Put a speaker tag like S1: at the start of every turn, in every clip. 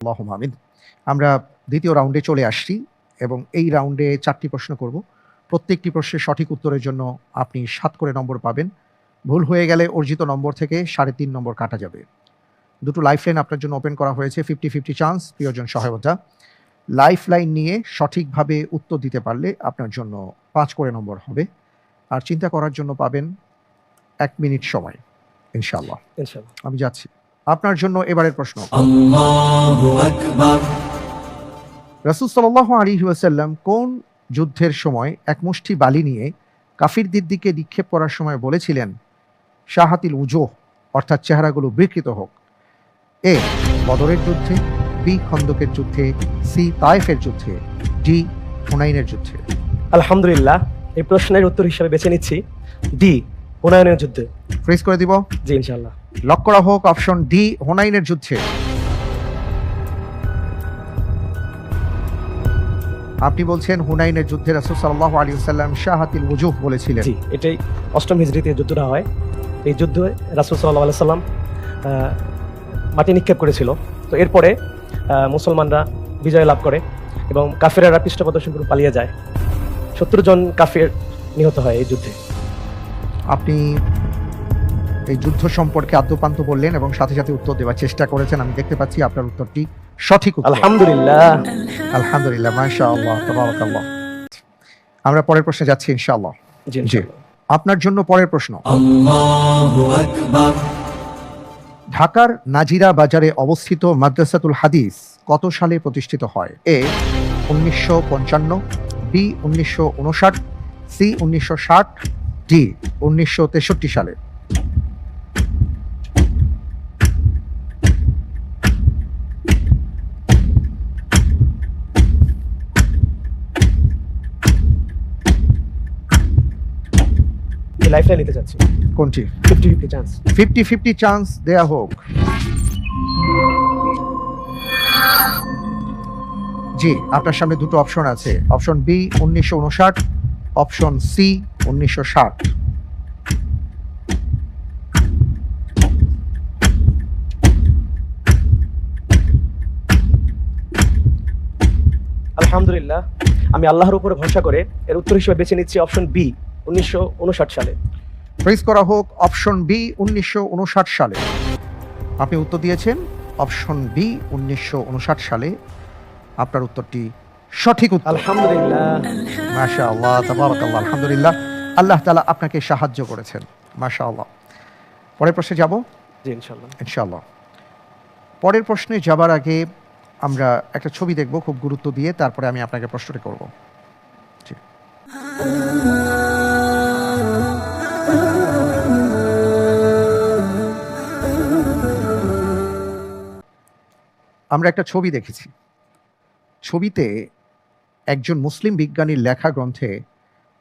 S1: আল্লাহ আমিন আমরা দ্বিতীয় রাউন্ডে চলে আসছি এবং এই রাউন্ডে চারটি প্রশ্ন করব। প্রত্যেকটি প্রশ্নের সঠিক উত্তরের জন্য আপনি সাত করে নম্বর পাবেন। ভুল হয়ে গেলে অর্জিত নম্বর থেকে সাড়ে তিন নম্বর কাটা যাবে। দুটো লাইফ লাইন আপনার জন্য ওপেন করা হয়েছে ফিফটি ফিফটি চান্স প্রিয়জন সহায়তা। লাইফ লাইন নিয়ে সঠিকভাবে উত্তর দিতে পারলে আপনার জন্য পাঁচ করে নম্বর হবে। আর চিন্তা করার জন্য পাবেন এক মিনিট সময়
S2: ইনশাল্লাহ
S1: আমি যাচ্ছি। আপনার জন্য এবারের প্রশ্ন। রাসুল সাল্লাহ আলী ওয়াসাল্লাম কোন যুদ্ধের সময় এক মুষ্টি বালি নিয়ে কাফিরদের দিকে নিক্ষেপ করার সময় বলেছিলেন শাহাতিল উজো অর্থাৎ চেহারাগুলো বিকৃত হোক। এ বদরের যুদ্ধে বি খন্দকের যুদ্ধে সি তায়েফের যুদ্ধে ডি হুনাইনের যুদ্ধে।
S2: আলহামদুলিল্লাহ এই প্রশ্নের উত্তর হিসেবে বেছে নিচ্ছি ডি হুনায়নের যুদ্ধে।
S1: ফ্রিজ করে দিব?
S2: জি ইনশাল্লাহ
S1: লক করা হোক অপশন ডি হুনাইনের যুদ্ধে। আপনি বলছেন হুনাইনের যুদ্ধে রাসুল সাল্লাহ আলী সাল্লাম শাহাতিল উজুহ বলেছিলেন।
S2: জি এটাই অষ্টম হিজড়িতে যুদ্ধটা হয়। এই যুদ্ধে রাসুল সাল্লাহ আলাই সাল্লাম মাটি নিক্ষেপ করেছিল। তো এরপরে মুসলমানরা বিজয় লাভ করে এবং কাফেরারা পৃষ্ঠপ্রদর্শন করে পালিয়ে যায়। সত্তর জন কাফের নিহত হয় এই যুদ্ধে।
S1: আপনি এই যুদ্ধ সম্পর্কে আদ্যপান্ত বললেন এবং সাথে সাথে উত্তর দেওয়ার চেষ্টা করেছেন। আমি দেখতে পাচ্ছি আপনার উত্তরটি সঠিক
S2: আলহামদুলিল্লাহ।
S1: আলহামদুলিল্লাহ মাশাআল্লাহ আমরা পরের প্রশ্নে যাচ্ছি ইনশাআল্লাহ।
S2: জি
S1: আপনার জন্য পরের প্রশ্ন। ঢাকার নাজিরা বাজারে অবস্থিত মাদ্রাসাতুল হাদিস কত সালে প্রতিষ্ঠিত হয়? এ উনিশশো পঞ্চান্ন বি উনিশশো উনষাট সি উনিশশো ষাট ডি উনিশশো তেষট্টি সালে।
S2: লাইফটা নিতে চাচ্ছি।
S1: কোনটি?
S2: Fifty fifty chance
S1: fifty fifty chance দেয়া হোক। জি আপনার সামনে দুটো অপশন আছে। অপশন বি উনিশশো উনষাট অপশন সি উনিশশো ষাট।
S2: আলহামদুলিল্লাহ আমি আল্লাহর উপরে ভরসা করে এর উত্তর হিসেবে বেছে নিচ্ছি অপশন বি উনিশশো উনষাট সালে।
S1: ফ্রিজ করা হোক অপশন বি উনিশশো উনষাট সালে। আপনি উত্তর দিয়েছেন অপশন বি উনিশশো উনষাট সালে। আপনার উত্তরটি সঠিক উত্তর।
S2: আলহামদুলিল্লাহ।
S1: মাশা আল্লাহ তাবারাকাল্লাহ আলহামদুলিল্লাহ। আল্লাহ তালা আপনাকে সাহায্য করেছেন মাশা আল্লাহ পরের প্রশ্নে যাব?
S2: জি ইনশাল্লাহ
S1: ইনশাআল্লাহ। পরের প্রশ্নে যাবার আগে আমরা একটা ছবি দেখব খুব গুরুত্ব দিয়ে তারপরে আমি আপনাকে প্রশ্নটি করব। জি। আমরা একটা ছবি দেখেছি। ছবিতে একজন মুসলিম বিজ্ঞানীর লেখা গ্রন্থে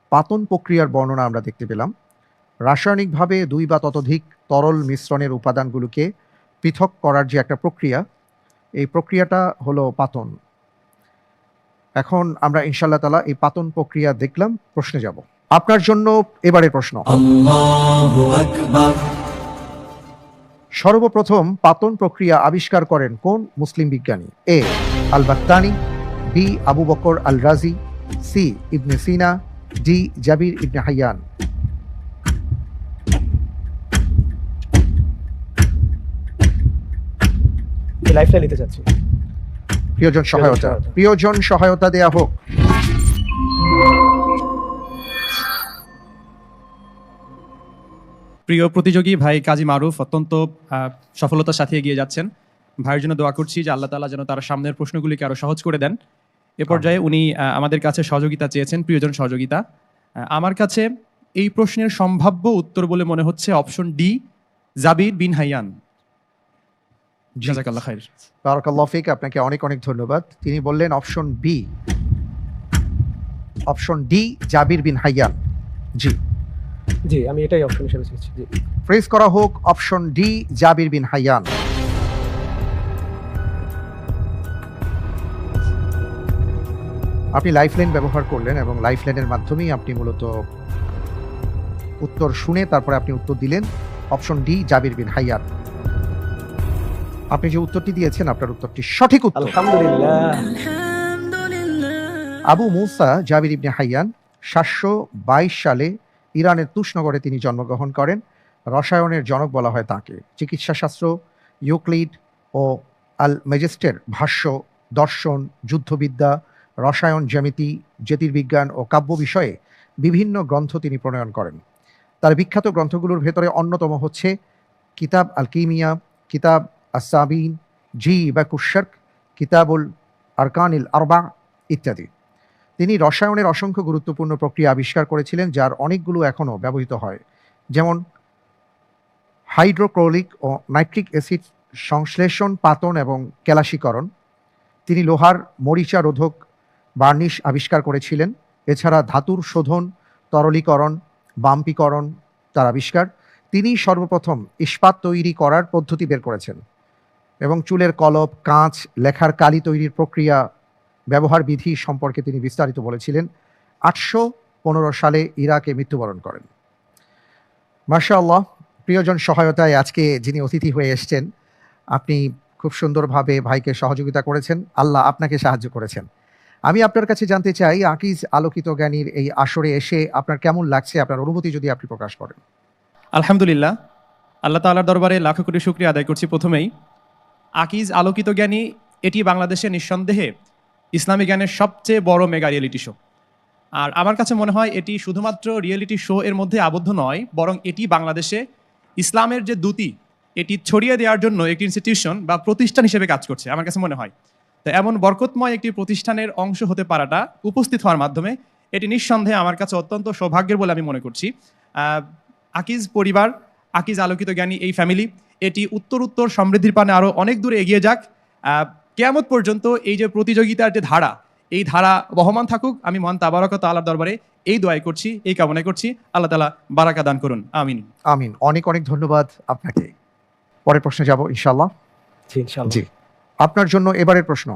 S1: পাতন প্রক্রিয়ার বর্ণনা আমরা দেখতে পেলাম। রাসায়নিকভাবে দুই বা ততোধিক তরল মিশ্রণের উপাদানগুলোকে পৃথক করার যে একটা প্রক্রিয়া, এই প্রক্রিয়াটা হলো পাতন। এখন আমরা ইনশাল্লাহ তালা এই পাতন প্রক্রিয়া দেখলাম, প্রশ্নে যাব। আপনার জন্য এবারে প্রশ্ন। সর্বপ্রথম পাতন প্রক্রিয়া আবিষ্কার করেন কোন মুসলিম বিজ্ঞানী? A al Battani B Abu Bakr al Razi C Ibn Sina D Jabir ibn Hayyan.
S2: লাইফটা নিতে চাচ্ছি।
S1: প্রিয়জন সহায়তা।
S2: সহায়তা।
S1: প্রিয়জন সহায়তা দেয়া হোক।
S3: প্রিয় প্রতিযোগী ভাই কাজী মারুফ অত্যন্ত সফলতার সাথে এগিয়ে যাচ্ছেন। ভাইয়ের জন্য দোয়া করছি যে আল্লাহ তালা যেন তার সামনের প্রশ্নগুলিকে আরও সহজ করে দেন। এ পর্যায়ে উনি আমাদের কাছে সহযোগিতা চেয়েছেন প্রিয়জন সহযোগিতা। আমার কাছে এই প্রশ্নের সম্ভাব্য উত্তর বলে মনে হচ্ছে option D Jabir bin Hayyan. জাজাকাল্লাহ খাইর।
S1: বারাকাল্লাহ ফিক আপনাকে অনেক অনেক ধন্যবাদ। তিনি বললেন option B. Option D Jabir bin Hayyan. জি।
S2: জি আমি এটাই অপশন হিসেবে চেয়েছি জি।
S1: ফ্রেজ করা হোক option D Jabir bin Hayyan. আপনি লাইফলাইন ব্যবহার করলেন এবং লাইফলাইনের মাধ্যমেই আপনি মূলত উত্তর শুনে তারপরে আপনি উত্তর দিলেন option D Jabir bin Hayyan. আপনি যে উত্তরটি দিয়েছেন আপনার উত্তরটি সঠিক উত্তর।
S2: আলহামদুলিল্লাহ।
S1: আবু মুসা জাবির ইবনে হাইয়ান সাতশো বাইশ সালে ইরানের তুষনগরে তিনি জন্মগ্রহণ করেন। রসায়নের জনক বলা হয় তাকে। চিকিৎসাশাস্ত্র, ইউক্লিড ও আল মেজেস্টের ভাষ্য, দর্শন, যুদ্ধবিদ্যা, রসায়ন জ্যামিতি, জ্যোতির্বিজ্ঞান ও কাব্য বিষয়ে বিভিন্ন গ্রন্থ তিনি প্রণয়ন করেন। তার বিখ্যাত গ্রন্থগুলোর ভেতরে অন্যতম হচ্ছে কিতাব আল কিমিয়া, কিতাব আসাবিন জি বা কুশার্ক কিতাবুল আরকানিল আরবা ইত্যাদি। তিনি রসায়নের অসংখ্য গুরুত্বপূর্ণ প্রক্রিয়া আবিষ্কার করেছিলেন, যার অনেকগুলো এখনও ব্যবহৃত হয়। যেমন হাইড্রোক্লোরিক ও নাইট্রিক অ্যাসিড সংশ্লেষণ পাতন এবং কেলাসীকরণ তিনি লোহার মরিচা রোধক বার্নিশ আবিষ্কার করেছিলেন। এছাড়া ধাতুর শোধন, তরলীকরণ, বাম্পীকরণ তার আবিষ্কার। তিনি সর্বপ্রথম ইস্পাত তৈরি করার পদ্ধতি বের করেছেন এবং চুলের কলপ, কাঁচ, লেখার কালি তৈরির প্রক্রিয়া ব্যবহার বিধি সম্পর্কে তিনি বিস্তারিত বলেছিলেন। আটশো পনেরো সালে ইরাকে মৃত্যুবরণ করেন। মার্শাল্লাহ প্রিয়জন সহায়তায় আজকে যিনি অতিথি হয়ে এসছেন, আপনি খুব সুন্দরভাবে ভাইকে সহযোগিতা করেছেন। আল্লাহ আপনাকে সাহায্য করেছেন। আমি আপনার কাছে জানতে চাই, আকিজ আলোকিত জ্ঞানীর এই আসরে এসে আপনার কেমন লাগছে? আপনার অনুভূতি যদি আপনি প্রকাশ করেন।
S3: আলহামদুলিল্লাহ, আল্লাহ তাআলার দরবারে লাখো কোটি শুক্রিয়া আদায় করছি প্রথমেই। আকিজ আলোকিত জ্ঞানী, এটি বাংলাদেশে নিঃসন্দেহে ইসলামী জ্ঞানের সবচেয়ে বড় মেগা রিয়েলিটি শো আর আমার কাছে মনে হয় এটি শুধুমাত্র রিয়েলিটি শো এর মধ্যে আবদ্ধ নয়, বরং এটি বাংলাদেশে ইসলামের যে দ্যুতি, এটি ছড়িয়ে দেওয়ার জন্য একটি ইনস্টিটিউশন বা প্রতিষ্ঠান হিসেবে কাজ করছে, আমার কাছে মনে হয়। তো এমন বরকতময় একটি প্রতিষ্ঠানের অংশ হতে পারাটা উপস্থিত হওয়ার মাধ্যমে এটি নিঃসন্দেহে আমার কাছে অত্যন্ত সৌভাগ্যের বলে আমি মনে করছি। আকিজ পরিবার, আকিজ আলোকিত জ্ঞানী এই ফ্যামিলি এটি উত্তর উত্তর সমৃদ্ধির পানে আরও অনেক দূরে এগিয়ে যাক। কেয়ামত পর্যন্ত এই যে প্রতিযোগিতার যে ধারা এই ধারা বহমান থাকুক আমি মহান তাবারক তালার দরবারে এই দোয়াই করছি এই কামনা করছি। আল্লাহ তালা বারাকা দান করুন। আমিন।
S1: আমিন। অনেক অনেক ধন্যবাদ আপনাকে। পরের প্রশ্নে যাব ইনশাল্লাহ
S2: ইনশাল্লাহ
S1: জি। আপনার জন্য এবারের প্রশ্ন।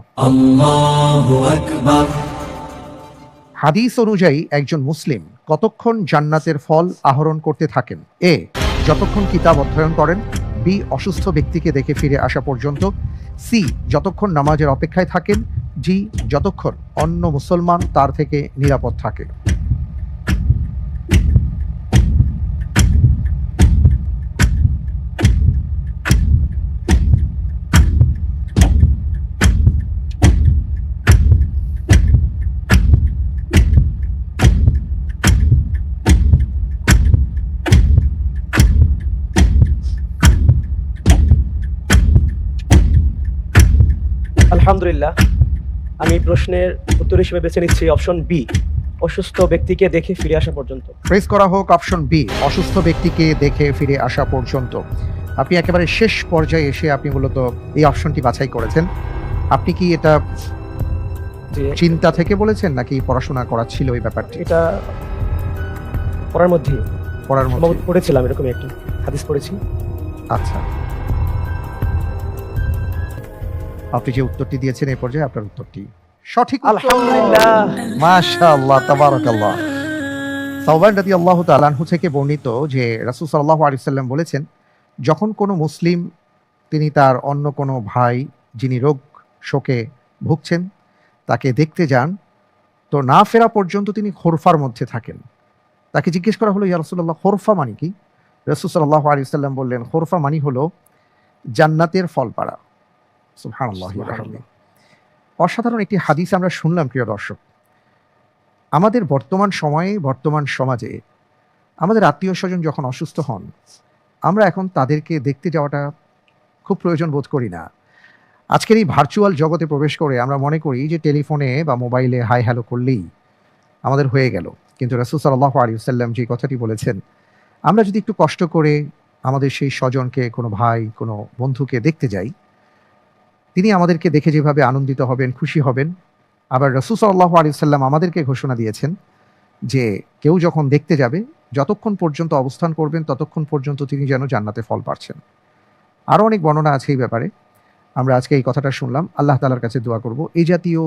S1: হাদিস অনুযায়ী একজন মুসলিম কতক্ষণ জান্নাতের ফল আহরণ করতে থাকেন? এ যতক্ষণ কিতাব অধ্যয়ন করেন বি অসুস্থ ব্যক্তিকে দেখে ফিরে আসা পর্যন্ত সি যতক্ষণ নামাজের অপেক্ষায় থাকেন জি যতক্ষণ অন্য মুসলমান তার থেকে নিরাপদ থাকে
S2: আলহামদুলিল্লাহ আমি প্রশ্নের উত্তর হিসেবে বেছে নিচ্ছি অপশন বি অসুস্থ ব্যক্তিকে দেখে ফিরে আসা পর্যন্ত।
S1: প্রেস করা হোক অপশন বি অসুস্থ ব্যক্তিকে দেখে ফিরে আসা পর্যন্ত। আপনি একেবারে শেষ পর্যায়ে এসে আপনি মূলত এই অপশনটি বাছাই করেছেন। আপনি কি এটা
S2: যে
S1: চিন্তা থেকে বলেছেন নাকি পড়াশোনা করা ছিল এই ব্যাপারটি?
S2: এটা পড়ার মধ্যে
S1: পড়ার মধ্যে
S2: পড়েছিলাম এরকম একটা হাদিস পড়েছি।
S1: আচ্ছা। আপনি যে উত্তরটি দিয়েছেন এই পর্যায়ে আপনার উত্তরটি সঠিক
S2: আলহামদুলিল্লাহ।
S1: মাশাআল্লাহ তাবারাকাল্লাহ। সাওবান রাদিয়াল্লাহু তাআলা আনহু থেকে বর্ণিত যে রাসূল সাল্লাল্লাহু আলাইহি সাল্লাম বলেছেন যখন কোনো মুসলিম তিনি তার অন্য কোনো ভাই যিনি রোগ শোকে ভুগছেন তাকে দেখতে যান তো না ফেরা পর্যন্ত তিনি খোরফার মধ্যে থাকেন। তাকে জিজ্ঞেস করা হলো ইয়া রাসূলুল্লাহ খোরফা মানে কি? রাসূল সাল্লাল্লাহু আলাইহি সাল্লাম বললেন খোরফা মানে হলো জান্নাতের ফল অসাধারণ একটি হাদিস আমরা শুনলাম প্রিয় দর্শক। আমাদের বর্তমান সময়ে বর্তমান সমাজে আমাদের আত্মীয় স্বজন যখন অসুস্থ হন আমরা এখন তাদেরকে দেখতে যাওয়াটা খুব প্রয়োজন বোধ করি না। আজকের এই ভার্চুয়াল জগতে প্রবেশ করে আমরা মনে করি যে টেলিফোনে বা মোবাইলে হাই হ্যালো করলেই আমাদের হয়ে গেল। কিন্তু রাসুল সাল্লাহ আলী সাল্লাম যে কথাটি বলেছেন আমরা যদি একটু কষ্ট করে আমাদের সেই স্বজনকে কোনো ভাই কোনো বন্ধুকে দেখতে যাই তিনি আমাদেরকে দেখে যেভাবে আনন্দিত হবেন, খুশি হবেন। আবার রসুল সাল্লাহ আলী সাল্লাম আমাদেরকে ঘোষণা দিয়েছেন যে কেউ যখন দেখতে যাবে, যতক্ষণ পর্যন্ত অবস্থান করবেন, ততক্ষণ পর্যন্ত তিনি যেন জান্নাতে ফল পাচ্ছেন আরও অনেক বর্ণনা আছে এই ব্যাপারে। আমরা আজকে এই কথাটা শুনলাম। আল্লাহ তালার কাছে দোয়া করব। এই জাতীয়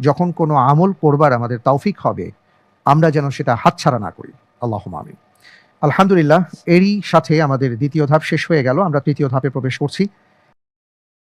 S1: যখন কোনো আমল করবার আমাদের তৌফিক হবে, আমরা যেন সেটা হাতছাড়া না করি। আল্লাহ আমিন। আলহামদুলিল্লাহ, এরই সাথে আমাদের দ্বিতীয় ধাপ শেষ হয়ে গেল। আমরা তৃতীয় ধাপে প্রবেশ করছি।